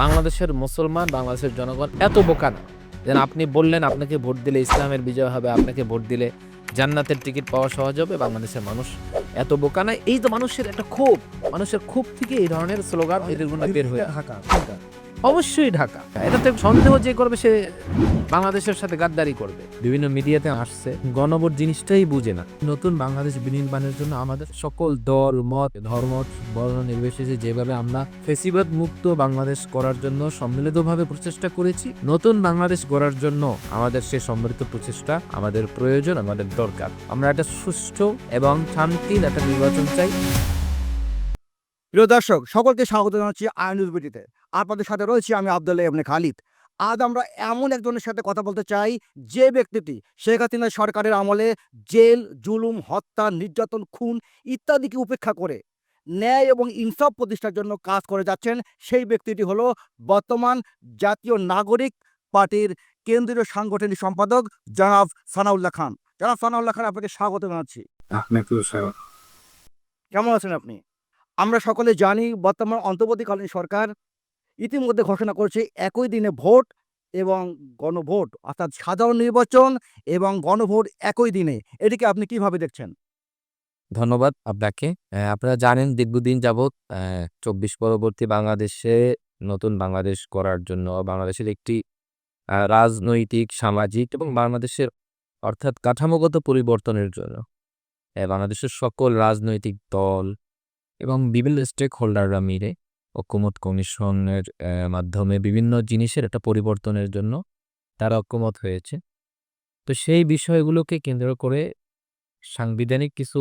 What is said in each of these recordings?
বাংলাদেশের মুসলমান, বাংলাদেশের জনগণ এত বোকা না যেন আপনি বললেন, আপনাকে ভোট দিলে ইসলামের বিজয় হবে, আপনাকে ভোট দিলে জান্নাতের টিকিট পাওয়া সহজ হবে, বাংলাদেশের মানুষ এত বোকা নাই এই তো মানুষের একটা ক্ষোভ, মানুষের ক্ষোভ থেকে এই ধরনের স্লোগান বের হয়ে আসে। অবশ্যই ঢাকা। এটাতে সন্দেহ যে করবে সে বাংলাদেশের সাথে গাদ্দারি করবে। বিভিন্ন মিডিয়াতে আসছে গণভোট জিনিসটাই বুঝে না। নতুন বাংলাদেশ বিনির্মাণের জন্য আমাদের সকল দল মত ধর্ম বর্ণ নির্বিশেষে যেভাবে আমরা ফেসিবাদ মুক্ত বাংলাদেশ করার জন্য সম্মিলিতভাবে প্রচেষ্টা করেছি নতুন বাংলাদেশ গড়ার জন্য আমাদের সে সম্মিলিত প্রচেষ্টা আমাদের প্রয়োজন আমাদের দরকার। আমরা একটা সুষ্ঠু এবং শান্তির একটা নির্বাচন চাই। প্রিয় দর্শক সকলকে স্বাগত জানাচ্ছি আইনুজ বিটিতে। আপনাদের সাথে রয়েছি আমি আবদুল্লাহ ইবনে খালিদ। আজ আমরা এমন একজনের সাথে কথা বলতে চাই যে ব্যক্তিটি শেখ হাসিনা সরকারের আমলে জেল জুলুম হত্যা নির্যাতন খুন ইত্যাদিকে উপেক্ষা করে ন্যায় এবং ইনসাফ প্রতিষ্ঠার জন্য কাজ করে যাচ্ছেন সেই ব্যক্তিটি হলো বর্তমান জাতীয় নাগরিক পার্টির কেন্দ্রীয় সাংগঠনিক সম্পাদক জনাব সানাউল্লাহ খান। জনাব সানাউল্লাহ খান আপনাকে স্বাগত জানাচ্ছি। কেমন আছেন আপনি? আমরা সকলে জানি বর্তমান অন্তর্বর্তীকালীন সরকার ইতিমধ্যে ঘোষণা করেছে একই দিনে ভোট এবং গণভোট, অর্থাৎ সাধারণ নির্বাচন এবং গণভোট একই দিনে। এটিকে আপনি কীভাবে দেখছেন? ধন্যবাদ আপনাকে। আপনারা জানেন দীর্ঘদিন যাবৎ চব্বিশ পরবর্তী বাংলাদেশে নতুন বাংলাদেশ করার জন্য বাংলাদেশের একটি রাজনৈতিক, সামাজিক এবং বাংলাদেশের অর্থাৎ কাঠামোগত পরিবর্তনের জন্য। বাংলাদেশের সকল রাজনৈতিক দল এবং বিভিন্ন স্টেক হোল্ডাররা মিলে ঐক্যমত কমিশনের মাধ্যমে বিভিন্ন জিনিসের একটা পরিবর্তনের জন্য তারা ঐক্যমত হয়েছে। তো সেই বিষয়গুলোকে কেন্দ্র করে সাংবিধানিক কিছু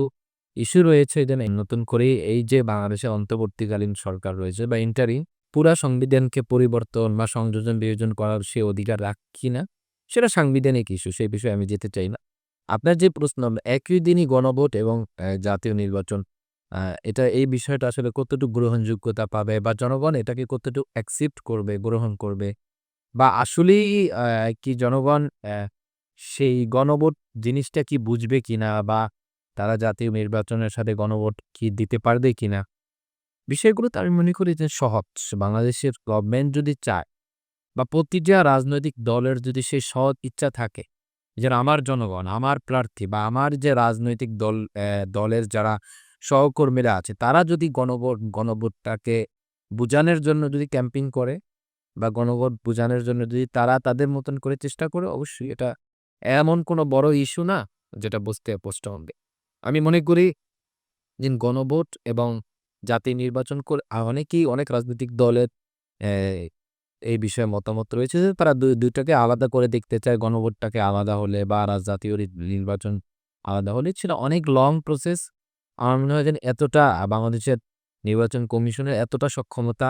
ইস্যু রয়েছে যেন নতুন করে এই যে বাংলাদেশে অন্তর্বর্তীকালীন সরকার রয়েছে বা ইন্টারিং পুরা সংবিধানকে পরিবর্তন বা সংযোজন বিয়োজন করার সে অধিকার রাখি না, সেটা সাংবিধানিক ইস্যু, সেই বিষয়ে আমি যেতে চাই না। আপনার যে প্রশ্ন একই দিনই গণভোট এবং জাতীয় নির্বাচন এটা এই বিষয়টা আসলে কতটুকু গ্রহণযোগ্যতা পাবে বা জনগণ এটাকে কতটুকু অ্যাকসেপ্ট করবে, গ্রহণ করবে? বা আসলেই কি জনগণ সেই গণভোট জিনিসটা কি বুঝবে কিনা বা তারা জাতীয় নির্বাচনের সাথে গণভোট কি দিতে পারবে কিনা? বিষয়গুলোতে আমি মনে করি যে সহজ। বাংলাদেশের গভর্নমেন্ট যদি চায় বা প্রতিটা রাজনৈতিক দলের যদি সেই সৎ ইচ্ছা থাকে যে আমার জনগণ, আমার প্রার্থী বা আমার যে রাজনৈতিক দল দলের যারা সহকর্মীরা আছে। তারা যদি গণভোট, গণভোটটাকে বোঝানোর জন্য যদি ক্যাম্পিং করে বা গণভোট বোঝানোর জন্য যদি তারা তাদের মতন করে চেষ্টা করে, অবশ্যই এটা এমন কোনো বড় ইস্যু না যেটা বুঝতে কষ্ট হবে। আমি মনে করি যে গণভোট এবং জাতীয় নির্বাচন করে অনেকেই অনেক রাজনৈতিক দলের এই বিষয়ে মতামত রয়েছে যে তারা দুই- দুইটাকে আলাদা করে দেখতে চায়। গণভোটটাকে আলাদা হলে বা জাতীয় নির্বাচন আলাদা হলে সেটা অনেক লং প্রসেস আমার মনে হয় যে এতটা বাংলাদেশের নির্বাচন কমিশনের এতটা সক্ষমতা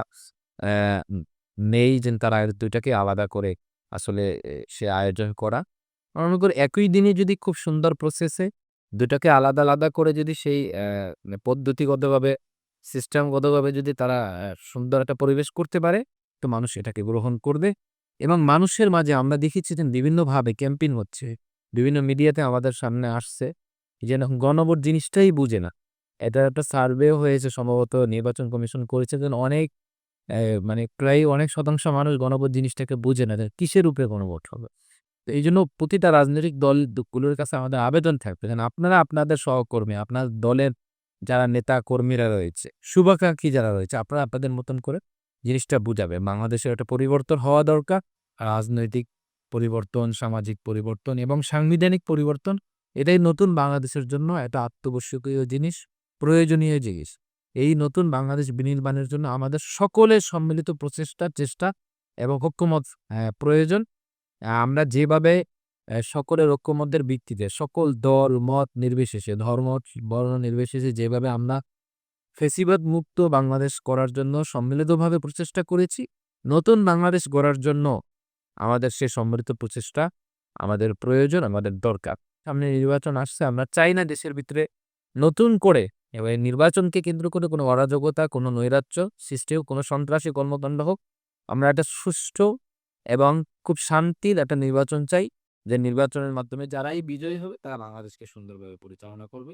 নেই যে তারা দুইটাকে আলাদা করে আসলে সে আয়োজন করা। আমার মনে করি একই দিনে যদি খুব সুন্দর প্রসেসে দুটাকে আলাদা আলাদা করে যদি সেই মানে পদ্ধতিগতভাবে সিস্টেমগতভাবে যদি তারা সুন্দর একটা পরিবেশ করতে পারে, তো মানুষ এটাকে গ্রহণ করবে। এবং মানুষের মাঝে আমরা দেখেছি যে বিভিন্নভাবে ক্যাম্পেইন হচ্ছে, বিভিন্ন মিডিয়াতে আমাদের সামনে আসছে, যেন গণভোট জিনিসটাই বুঝে না। এটা একটা সার্ভেও হয়েছে সম্ভবত নির্বাচন কমিশন করেছে যেন অনেক মানে প্রায় অনেক শতাংশ মানুষ গণভোট জিনিসটাকে বুঝে না কিসের উপরে গণভোট হবে। তো এই জন্য প্রতিটা রাজনৈতিক দলগুলোর কাছে আমাদের আবেদন থাকবে যেন আপনারা আপনাদের সহকর্মী, আপনার দলের যারা নেতা কর্মীরা রয়েছে, শুভাকাঙ্ক্ষী যারা রয়েছে, আপনারা আপনাদের মতন করে জিনিসটা বুঝাবে। বাংলাদেশের একটা পরিবর্তন হওয়া দরকার, রাজনৈতিক পরিবর্তন, সামাজিক পরিবর্তন এবং সাংবিধানিক পরিবর্তন, এটাই নতুন বাংলাদেশের জন্য একটা আত্মবশ্যকীয় জিনিস। প্রয়োজনীয় জিনিস। এই নতুন বাংলাদেশ বিনির্মাণের জন্য আমাদের সকলের সম্মিলিত প্রচেষ্টা চেষ্টা এবং ঐক্যমত আহ, প্রয়োজন। আমরা যেভাবে সকলের ঐক্যমতের ভিত্তিতে সকল দল মত নির্বিশেষে ধর্ম বর্ণ নির্বিশেষে যেভাবে আমরা ফেসিবাদ মুক্ত বাংলাদেশ করার জন্য সম্মিলিতভাবে প্রচেষ্টা করেছি নতুন বাংলাদেশ গড়ার জন্য আমাদের সে সম্মিলিত প্রচেষ্টা আমাদের প্রয়োজন আমাদের দরকার। সামনে নির্বাচন আসছে আমরা চাই না দেশের ভিতরে নতুন করে এবং এই নির্বাচনকে কেন্দ্র করে কোনো অরাজকতা কোনো নৈরাজ্য সৃষ্টি হোক কোনো সন্ত্রাসী কর্মকাণ্ড হোক আমরা একটা সুষ্ঠু এবং খুব শান্তির একটা নির্বাচন চাই যে নির্বাচনের মাধ্যমে যারাই বিজয়ী হবে তারা বাংলাদেশকে সুন্দরভাবে পরিচালনা করবে।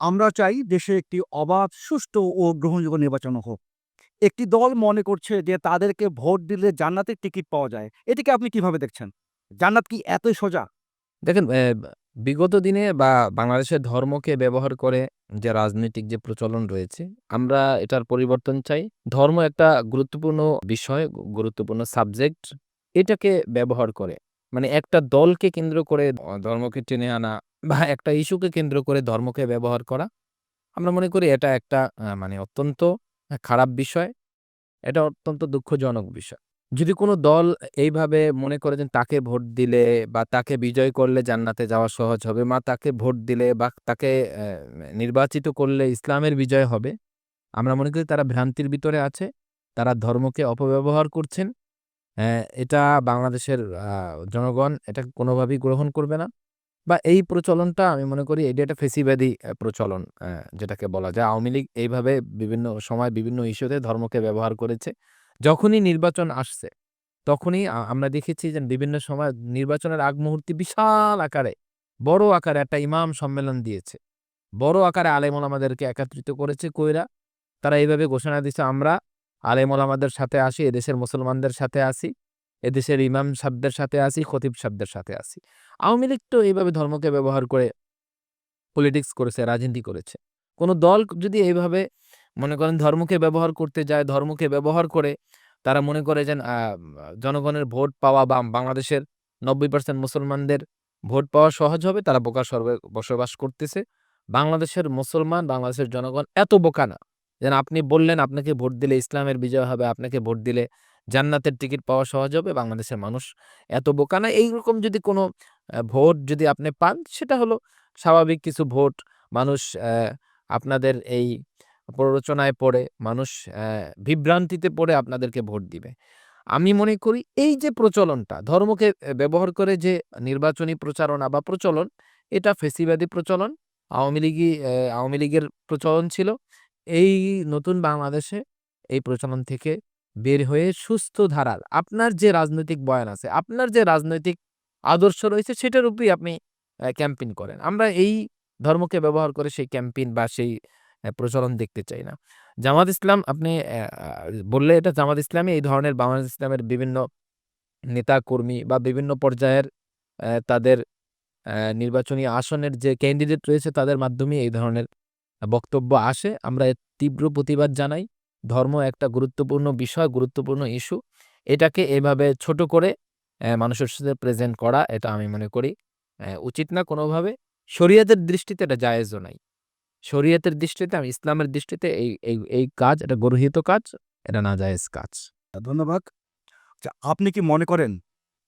আমরা চাই দেশে একটি অবাধ সুষ্ঠু ও গ্রহণযোগ্য নির্বাচন হোক। একটি দল মনে করছে যে তাদেরকে ভোট দিলে জান্নাতের টিকিট পাওয়া যায়। এটিকে আপনি কীভাবে দেখছেন? জান্নাত কি এতই সোজা? দেখেন বিগত দিনে বা বাংলাদেশের ধর্মকে ব্যবহার করে যে রাজনৈতিক যে প্রচলন রয়েছে, আমরা এটার পরিবর্তন চাই। ধর্ম একটা গুরুত্বপূর্ণ বিষয়, গুরুত্বপূর্ণ সাবজেক্ট এটাকে ব্যবহার করে। মানে একটা দলকে কেন্দ্র করে ধর্মকে টেনে আনা বা একটা ইস্যুকে কেন্দ্র করে ধর্মকে ব্যবহার করা, আমরা মনে করি এটা একটা মানে অত্যন্ত খারাপ বিষয়। এটা অত্যন্ত দুঃখজনক বিষয়। যদি কোনো দল এইভাবে মনে করে যে তাকে ভোট দিলে বা তাকে বিজয় করলে জান্নাতে যাওয়া সহজ হবে বা তাকে ভোট দিলে বা তাকে নির্বাচিত করলে ইসলামের বিজয় হবে, আমরা মনে করি তারা ভ্রান্তির ভিতরে আছে, তারা ধর্মকে অপব্যবহার করছেন এটা বাংলাদেশের জনগণ এটা কোনোভাবেই গ্রহণ করবে না। বা এই প্রচলনটা আমি মনে করি এটা একটা ফেসিবাদী প্রচলন যেটাকে বলা যায়। আওয়ামী লীগ এইভাবে বিভিন্ন সময় বিভিন্ন ইস্যুতে ধর্মকে ব্যবহার করেছে। যখনই নির্বাচন আসছে, তখনই আমরা দেখেছি যে বিভিন্ন সময় নির্বাচনের আগ মুহূর্তে বিশাল আকারে, বড় আকারে একটা ইমাম সম্মেলন দিয়েছে। বড় আকারে আলেমন আমাদেরকে একত্রিত করেছে কইরা, তারা এইভাবে ঘোষণা দিচ্ছে আমরা আলেমন আমাদের সাথে আসি, এদেশের মুসলমানদের সাথে আসি, এদেশের ইমাম সাহেবদের সাথে আসি, খতিব সাহেবদের সাথে আসি। আওয়ামী লীগ তো এইভাবে ধর্মকে ব্যবহার করে পলিটিক্স করেছে, রাজনীতি করেছে। কোনো দল যদি এইভাবে মনে করেন ধর্মকে ব্যবহার করতে যায়, ধর্মকে ব্যবহার করে তারা মনে করে যে জনগণের ভোট পাওয়া বা বাংলাদেশের নব্বই পার্সেন্ট মুসলমানদের ভোট পাওয়া সহজ হবে, তারা বোকা সর্বে বসবাস করতেছে। বাংলাদেশের মুসলমান, বাংলাদেশের জনগণ এত বোকা না। যেন আপনি বললেন, আপনাকে ভোট দিলে ইসলামের বিজয় হবে, আপনাকে ভোট দিলে জান্নাতের টিকিট পাওয়া সহজ হবে, বাংলাদেশের মানুষ এত বোকা না। এইরকম যদি কোনো ভোট যদি আপনি পান, সেটা হলো স্বাভাবিক কিছু ভোট। মানুষ আপনাদের এই প্ররোচনায় পড়ে, মানুষ বিভ্রান্তিতে পড়ে আপনাদেরকে ভোট দিবে। আমি মনে করি এই যে প্রচলনটা, ধর্মকে ব্যবহার করে যে নির্বাচনী প্রচারণা বা প্রচলন, এটা ফেসিবাদী প্রচলন, আওয়ামী লীগই আওয়ামী লীগের প্রচলন ছিল, এই নতুন বাংলাদেশে এই প্রচলন থেকে বের হয়ে সুস্থ ধারার, আপনার যে রাজনৈতিক বয়ান আছে, আপনার যে রাজনৈতিক আদর্শ রয়েছে, সেটার উপরেই আপনি ক্যাম্পেইন করেন। আমরা এই ধর্মকে ব্যবহার করে সেই ক্যাম্পেইন বা সেই প্রচলন দেখতে চাই না। জামাত ইসলাম আপনি বললে এটা জামাত ইসলামী এই ধরনের বাংলাদেশ ইসলামের বিভিন্ন নেতা কর্মী বা বিভিন্ন পর্যায়ের তাদের নির্বাচনী আসনের যে ক্যান্ডিডেট রয়েছে তাদের মাধ্যমে এই ধরনের বক্তব্য আসে। আমরা তীব্র প্রতিবাদ জানাই। ধর্ম একটা গুরুত্বপূর্ণ বিষয়, গুরুত্বপূর্ণ ইস্যু এটাকে এভাবে ছোট করে মানুষের সাথে প্রেজেন্ট করা এটা আমি মনে করি উচিত না কোনোভাবে। শরীয়তের দৃষ্টিতে এটা জায়েজও নাই। শরীয়তের দৃষ্টিতে আমি ইসলামের দৃষ্টিতে এই এই এই কাজ এটা গর্হিত কাজ এটা না জায়েজ কাজ ধন্যবাদ। আচ্ছা, আপনি কি মনে করেন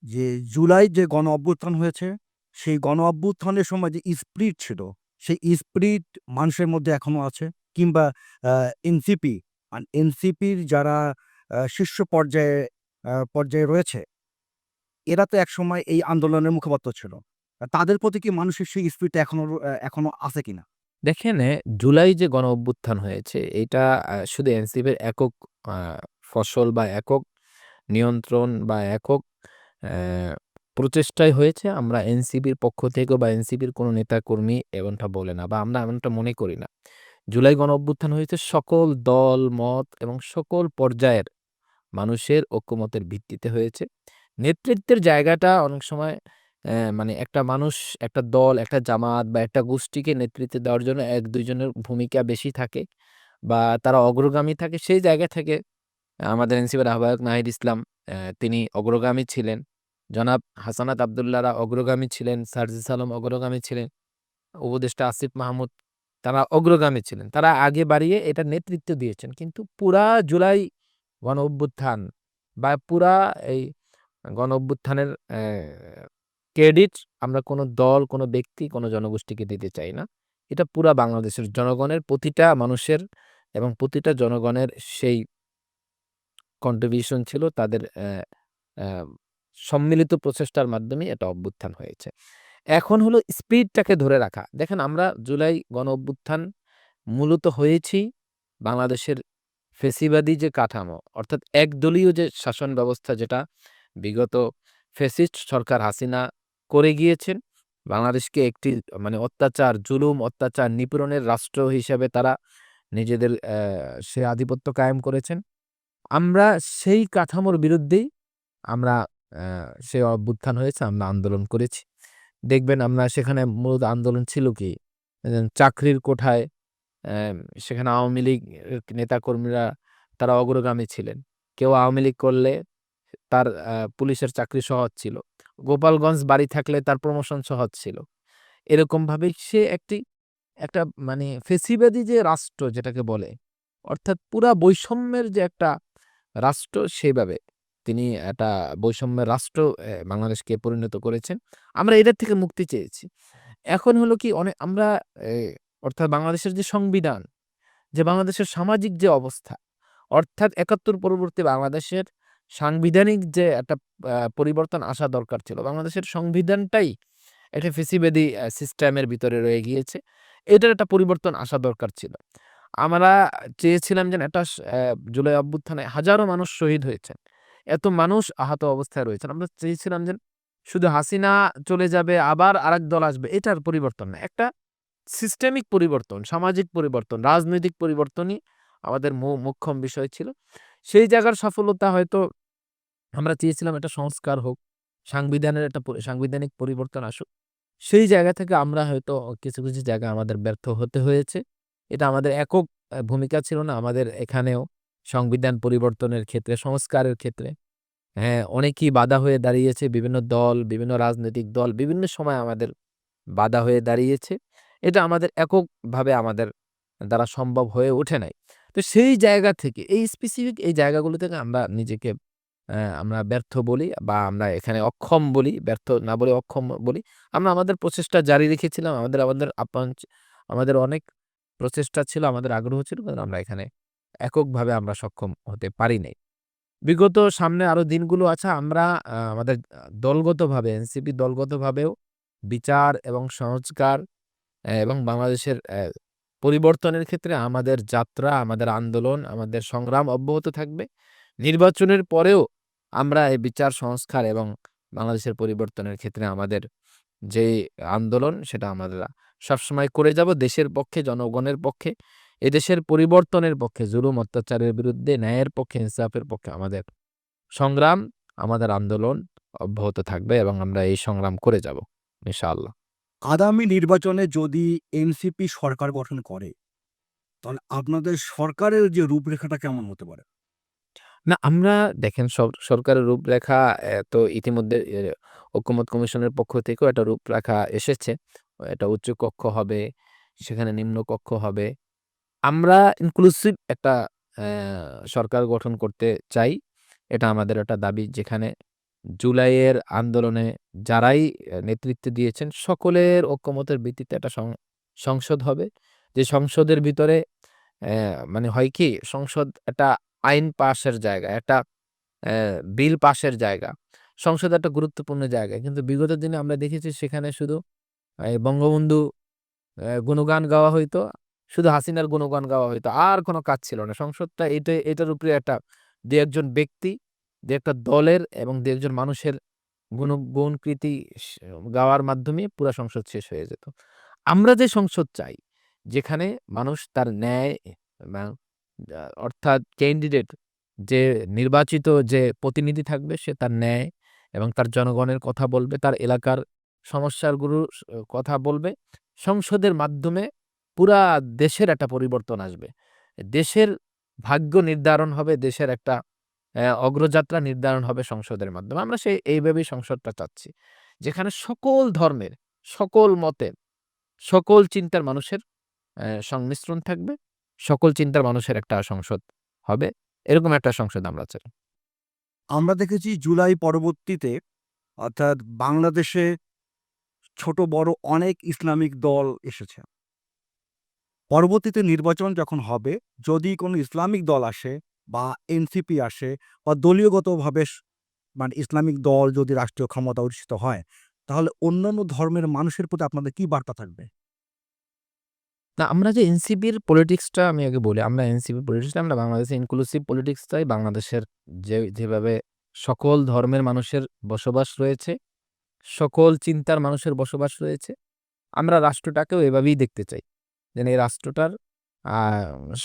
যে জুলাই যে গণ অভ্যুত্থান হয়েছে সেই গণ অভ্যুত্থানের সময় যে স্পিরিট ছিল সেই স্পিরিট মানুষের মধ্যে এখনও আছে? কিংবা এনসিপি আর এনসিপির যারা শীর্ষ পর্যায়ে পর্যায়ে রয়েছে এরা তো একসময় এই আন্দোলনের মুখপাত্র ছিল। তাদের প্রতি কি মানুষের সেই স্পিরিট এখনও এখনও আছে কিনা? দেখেন জুলাই যে গণ অভ্যুত্থান হয়েছে এটা শুধু এনসিপির একক ফসল বা একক নিয়ন্ত্রণ বা একক প্রচেষ্টায় হয়েছে, আমরা এনসিপির পক্ষ থেকে বা এনসিপির কোনো নেতাকর্মী এমনটা বলে না বা আমরা এমনটা মনে করি না। জুলাই গণ অভ্যুত্থান হয়েছে সকল দল, মত এবং সকল পর্যায়ের মানুষের ঐক্যমতের ভিত্তিতে হয়েছে। নেতৃত্বের জায়গাটা অনেক সময় মানে একটা মানুষ, একটা দল, একটা জামাত বা একটা গোষ্ঠীকে নেতৃত্ব দেওয়ার জন্য এক, দুইজনের ভূমিকা বেশি থাকে বা তারা অগ্রগামী থাকে, সেই জায়গা থেকে আমাদের এনসিপির আহ্বায়ক নাহিদ ইসলাম তিনি অগ্রগামী ছিলেন। জনাব হাসানাত আবদুল্লাহরা অগ্রগামী ছিলেন, সার্জিস আলম অগ্রগামী ছিলেন, উপদেষ্টা আসিফ মাহমুদ, তারা অগ্রগামী ছিলেন। তারা আগে বাড়িয়ে এটা নেতৃত্ব দিয়েছেন, কিন্তু পুরা জুলাই গণ অভ্যুত্থান বা পুরা এই গণ অভ্যুত্থানের ক্রেডিট আমরা কোনো দল, কোনো ব্যক্তি, কোনো জনগোষ্ঠীকে দিতে চাই না। এটা পুরা বাংলাদেশের জনগণের, প্রতিটা মানুষের এবং প্রতিটা জনগণের সেই কন্ট্রিবিউশন ছিল তাদের সম্মিলিত প্রচেষ্টার মাধ্যমে এটা অভ্যুত্থান হয়েছে। এখন হলো স্পিডটাকে ধরে রাখা। দেখেন আমরা জুলাই গণ অভ্যুত্থান মূলত হয়েছি বাংলাদেশের ফেসিবাদী যে কাঠামো, অর্থাৎ একদলীয় যে শাসন ব্যবস্থা যেটা, বিগত ফেসিস্ট সরকার হাসিনা করে গিয়েছেন। বাংলাদেশকে একটি মানে অত্যাচার, জুলুম, অত্যাচার নিপীড়নের রাষ্ট্র হিসেবে তারা নিজেদের সে আধিপত্য কায়েম করেছেন। আমরা সেই কাঠামোর বিরুদ্ধেই আমরা সে অভ্যুত্থান হয়েছে, আমরা আন্দোলন করেছি। দেখবেন আমরা সেখানে মূলত আন্দোলন ছিল কি? চাকরির কোঠায় সেখানে আওয়ামী লীগ নেতাকর্মীরা তারা অগ্রগামী ছিলেন। কেউ আওয়ামী লীগ করলে তার পুলিশের চাকরি সহজ ছিল। গোপালগঞ্জ বাড়ি থাকলে তার প্রমোশন সহজ ছিল এরকম ভাবে সে একটি, একটা মানে ফেসিবাদী যে রাষ্ট্র যেটাকে বলে, অর্থাৎ পুরা বৈষম্যের যে একটা রাষ্ট্র সেইভাবে তিনি একটা বৈষম্যের রাষ্ট্র বাংলাদেশকে পরিণত করেছেন। আমরা এটার থেকে মুক্তি চেয়েছি। এখন হলো কি অনেক আমরা অর্থাৎ বাংলাদেশের যে সংবিধান, যে বাংলাদেশের সামাজিক যে অবস্থা, অর্থাৎ একাত্তর পরবর্তী বাংলাদেশের সাংবিধানিক যে একটা পরিবর্তন আসা দরকার ছিল, বাংলাদেশের সংবিধানটাই একটা ফেসিবাদী সিস্টেমের ভিতরে রয়ে গিয়েছে, এটার একটা পরিবর্তন আসা দরকার ছিল। আমরা চেয়েছিলাম যে একটা জুলাই অভ্যুত্থানে হাজারো মানুষ শহীদ হয়েছেন, এত মানুষ আহত অবস্থায় রয়েছেন, আমরা চেয়েছিলাম যে শুধু হাসিনা চলে যাবে, আবার আরেক দল আসবে, এটার পরিবর্তন না, একটা সিস্টেমিক পরিবর্তন, সামাজিক পরিবর্তন, রাজনৈতিক পরিবর্তনই আমাদের মুখ্যম বিষয় ছিল, সেই জায়গার সফলতা হয়তো আমরা চেয়েছিলাম একটা সংস্কার হোক, সাংবিধানের একটা সাংবিধানিক পরিবর্তন আসুক। সেই জায়গা থেকে আমরা হয়তো কিছু কিছু জায়গা আমাদের ব্যর্থ হতে হয়েছে। এটা আমাদের একক ভূমিকা ছিল না। আমাদের এখানেও সংবিধান পরিবর্তনের ক্ষেত্রে, সংস্কারের ক্ষেত্রে হ্যাঁ অনেকেই বাধা হয়ে দাঁড়িয়েছে। বিভিন্ন দল, বিভিন্ন রাজনৈতিক দল, বিভিন্ন সময় আমাদের বাধা হয়ে দাঁড়িয়েছে। এটা আমাদের এককভাবে আমাদের দ্বারা সম্ভব হয়ে ওঠে নাই। তো সেই জায়গা থেকে, এই স্পেসিফিক এই জায়গাগুলো থেকে আমরা নিজেকে আমরা ব্যর্থ বলি বা আমরা এখানে অক্ষম বলি, ব্যর্থ না বলে অক্ষম বলি। আমরা আমাদের প্রচেষ্টা জারি রেখেছিলাম, আমাদের আমাদের আপ্যায়ন আমাদের অনেক প্রচেষ্টা ছিল, আমাদের আগ্রহ ছিল, কিন্তু আমরা এখানে এককভাবে আমরা সক্ষম হতে পারি নাই। বিগত সামনে আরও দিনগুলো আছে, আমরা আমাদের দলগতভাবে, এনসিপি দলগতভাবেও বিচার এবং সংস্কার এবং বাংলাদেশের পরিবর্তনের ক্ষেত্রে আমাদের যাত্রা, আমাদের আন্দোলন, আমাদের সংগ্রাম অব্যাহত থাকবে। নির্বাচনের পরেও আমরা এই বিচার সংস্কার এবং বাংলাদেশের পরিবর্তনের ক্ষেত্রে আমাদের যে আন্দোলন, সেটা আমরা সবসময় করে যাব দেশের পক্ষে, জনগণের পক্ষে। এদেশের পরিবর্তনের পক্ষে, জুলুম, অত্যাচারের বিরুদ্ধে, ন্যায়ের পক্ষে, ইনসাফের পক্ষে আমাদের সংগ্রাম, আমাদের আন্দোলন অব্যাহত থাকবে এবং আমরা এই সংগ্রাম করে যাব, ইনশাআল্লাহ। আগামী নির্বাচনে যদি এনসিপি সরকার গঠন করে, তাহলে আপনাদের সরকারের যে রূপরেখাটা কেমন হতে পারে? না, আমরা দেখেন সব, সরকারের রূপরেখা তো ইতিমধ্যে ঐকমত্য কমিশনের পক্ষ থেকেও একটা রূপরেখা এসেছে। এটা উচ্চ কক্ষ হবে, সেখানে নিম্ন কক্ষ হবে। আমরা ইনক্লুসিভ একটা সরকার গঠন করতে চাই। এটা আমাদের একটা দাবি। যেখানে জুলাইয়ের আন্দোলনে যারাই নেতৃত্ব দিয়েছেন, সকলের ঐকমতের ভিত্তিতে একটা সং- সংসদ হবে। যে সংসদের ভিতরে মানে হয় কি, সংসদ একটা আইন পাশের জায়গা, একটা বিল পাশের জায়গা। সংসদ একটা গুরুত্বপূর্ণ জায়গা। কিন্তু বিগত দিনে আমরা দেখেছি সেখানে শুধু বঙ্গবন্ধু গুণগান গাওয়া হইতো, শুধু হাসিনার গুণগান গাওয়া হইতো, আর কোনো কাজ ছিল না। সংসদটা এটা, এটার উপরে একটা দু একজন ব্যক্তি, দু একটা দলের এবং দু একজন মানুষের গুণ, গুণকৃতি গাওয়ার মাধ্যমে পুরা সংসদ শেষ হয়ে যেত। আমরা যে সংসদ চাই, যেখানে মানুষ তার ন্যায় অর্থাৎ ক্যান্ডিডেট যে নির্বাচিত যে প্রতিনিধি থাকবে সে তার ন্যায় এবং তার জনগণের কথা বলবে, তার এলাকার সমস্যাগুলো কথা বলবে। সংসদের মাধ্যমে পুরা দেশের একটা পরিবর্তন আসবে। দেশের ভাগ্য নির্ধারণ হবে, দেশের একটা অগ্রযাত্রা নির্ধারণ হবে সংসদের মাধ্যমে। আমরা সেই এইভাবেই সংসদটা চাচ্ছি। যেখানে সকল ধর্মের, সকল মতের, সকল চিন্তার মানুষের সংমিশ্রণ থাকবে। সকল চিন্তার মানুষের একটা সংসদ হবে। এরকম একটা সংসদ আমরা চাই। আমরা দেখেছি জুলাই পরবর্তীতে অর্থাৎ বাংলাদেশে ছোট বড় অনেক ইসলামিক দল এসেছে। পরবর্তীতে নির্বাচন যখন হবে, যদি কোনো ইসলামিক দল আসে বা এনসিপি আসে বা দলীয়গতভাবে মানে ইসলামিক দল যদি রাষ্ট্রীয় ক্ষমতা অধিষ্ঠিত হয়, তাহলে অন্যান্য ধর্মের মানুষের প্রতি আপনাদের কি বার্তা থাকবে? না, আমরা যে এনসিপির পলিটিক্সটা আমি আগে বলি, আমরা এনসিপি পলিটিক্সটা আমরা বাংলাদেশে ইনক্লুসিভ পলিটিক্সটাই বাংলাদেশের যে, যেভাবে সকল ধর্মের মানুষের বসবাস রয়েছে, সকল চিন্তার মানুষের বসবাস রয়েছে, আমরা রাষ্ট্রটাকেও এভাবেই দেখতে চাই। যেন এই রাষ্ট্রটার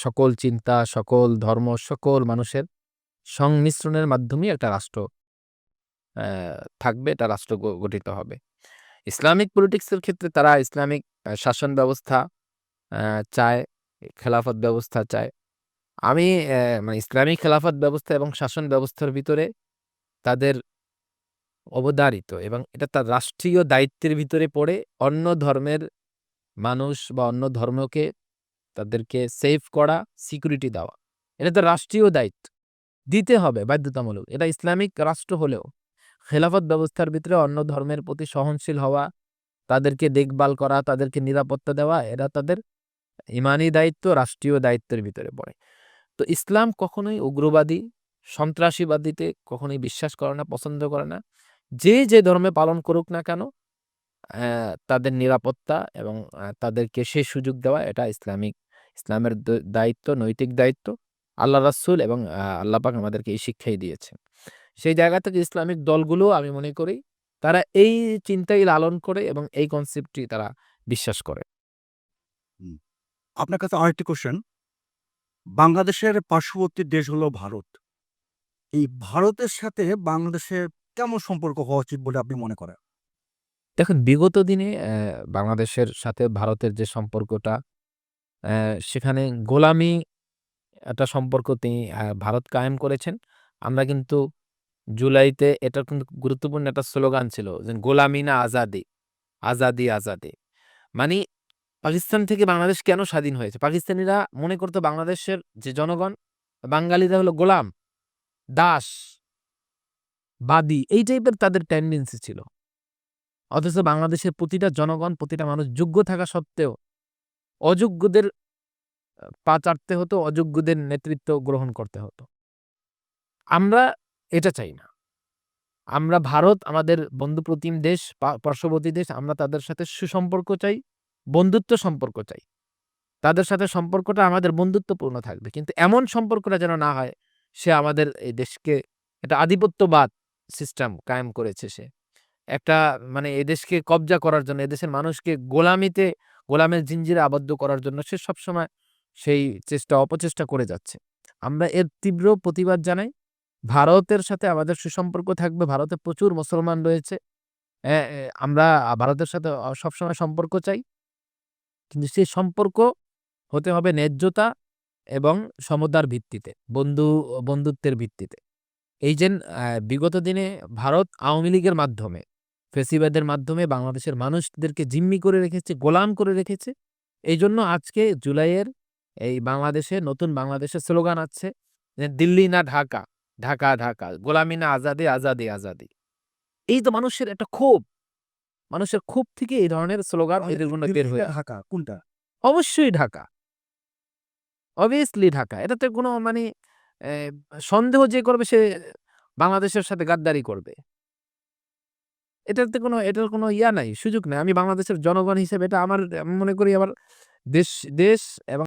সকল চিন্তা, সকল ধর্ম, সকল মানুষের সংমিশ্রণের মাধ্যমেই একটা রাষ্ট্র থাকবে এটা রাষ্ট্র গঠিত হবে। ইসলামিক পলিটিক্সের ক্ষেত্রে তারা ইসলামিক শাসন ব্যবস্থা চায়, খেলাফত ব্যবস্থা চায়। আমি মানে ইসলামিক খেলাফত ব্যবস্থা এবং শাসন ব্যবস্থার ভিতরে তাদের অবদারিত এবং এটা তার রাষ্ট্রীয় দায়িত্বের ভিতরে পড়ে অন্য ধর্মের মানুষ বা অন্য ধর্মকে তাদেরকে সেভ করা, সিকিউরিটি দেওয়া। এটা তো রাষ্ট্রীয় দায়িত্ব। দিতে হবে বাধ্যতামূলক। এটা ইসলামিক রাষ্ট্র হলেও খেলাফত ব্যবস্থার ভিতরে অন্য ধর্মের প্রতি সহনশীল হওয়া, তাদেরকে দেখভাল করা, তাদেরকে নিরাপত্তা দেওয়া, এরা তাদের ইমানি দায়িত্ব রাষ্ট্রীয় দায়িত্বের ভিতরে পড়ে। তো ইসলাম কখনোই উগ্রবাদী সন্ত্রাসীবাদীতে কখনোই বিশ্বাস করে না পছন্দ করে না। যে যে ধর্মে পালন করুক না কেন তাদের নিরাপত্তা এবং তাদেরকে সে সুযোগ দেওয়া এটা ইসলামিক ইসলামের দায়িত্ব নৈতিক দায়িত্ব। আল্লাহ রাসূল এবং আহ, আল্লাহ পাক আমাদেরকে এই শিক্ষাই দিয়েছেন। সেই জায়গা থেকে ইসলামিক দলগুলো আমি মনে করি তারা এই চিন্তাই লালন করে এবং এই কনসেপ্টটি তারা বিশ্বাস করে। আপনার কাছে আরেকটি কোশ্চেন বাংলাদেশের পার্শ্ববর্তী দেশ হলো ভারত। এই ভারতের সাথে বাংলাদেশের কেমন সম্পর্ক হওয়া উচিত বলে আপনি মনে করেন? দেখুন, বিগত দিনে বাংলাদেশের সাথে ভারতের যে সম্পর্কটা সেখানে গোলামি একটা সম্পর্ক তিনি ভারত কায়েম করেছেন। আমরা কিন্তু জুলাইতে এটা কিন্তু গুরুত্বপূর্ণ একটা স্লোগান ছিল যে গোলামি না আজাদি আজাদি আজাদি। মানে পাকিস্তান থেকে বাংলাদেশ কেন স্বাধীন হয়েছে? পাকিস্তানিরা মনে করতো বাংলাদেশের যে জনগণ, বাঙালিরা হলো গোলাম, দাস, বাদী, এই টাইপের তাদের টেন্ডেন্সি ছিল। অথচ বাংলাদেশের প্রতিটা জনগণ, প্রতিটা মানুষ যোগ্য থাকা সত্ত্বেও অযোগ্যদের, পা চাটতে হতো, অযোগ্যদের নেতৃত্ব গ্রহণ করতে হতো। আমরা এটা চাই না। আমরা ভারত, আমাদের বন্ধুপ্রতিম দেশ পার্শ্ববর্তী দেশ, আমরা তাদের সাথে সুসম্পর্ক চাই। বন্ধুত্ব সম্পর্ক চাই। তাদের সাথে সম্পর্কটা আমাদের বন্ধুত্বপূর্ণ থাকবে। কিন্তু এমন সম্পর্কটা যেন না হয়, সে আমাদের এই দেশকে এটা আধিপত্যবাদ সিস্টেম কায়েম করেছে সে। একটা মানে এদেশকে কবজা করার জন্য এদেশের মানুষকে গোলামিতে, গোলামের জিঞ্জিরে আবদ্ধ করার জন্য সে সবসময় সেই চেষ্টা, অপচেষ্টা করে যাচ্ছে। আমরা এর তীব্র প্রতিবাদ জানাই। ভারতের সাথে আমাদের সুসম্পর্ক থাকবে। ভারতে প্রচুর মুসলমান রয়েছে। আমরা ভারতের সাথে সবসময় সম্পর্ক চাই। কিন্তু সেই সম্পর্ক হতে হবে ন্যায্যতা এবং সমতার ভিত্তিতে, বন্ধু, বন্ধুত্বের ভিত্তিতে। এই যে বিগত দিনে ভারত আওয়ামী লীগের মাধ্যমে, ফেসিবাদের মাধ্যমে বাংলাদেশের মানুষদেরকে জিম্মি করে রেখেছে, গোলাম করে রেখেছে, এই জন্য আজকে জুলাইয়ের এই বাংলাদেশে, নতুন বাংলাদেশের স্লোগান আছে যে, দিল্লি না ঢাকা ঢাকা ঢাকা, গোলামি না আজাদি আজাদি আজাদি। এই তো মানুষের একটা ক্ষোভ। মানুষের খুব থেকে এই ধরনের স্লোগান এদের জন্য বের হয়ে ঢাকা কোনটা? অবশ্যই ঢাকা। অবভিয়াসলি ঢাকা। এটাতে কোনো মানে আহ, সন্দেহ যে করবে সে বাংলাদেশের সাথে গাদ্দারি করবে। এটাতে কোনো এটার কোনো ইয়া নাই সুযোগ নাই। আমি বাংলাদেশের জনগণ হিসেবে এটা আমার মনে করি আমার দেশ দেশ এবং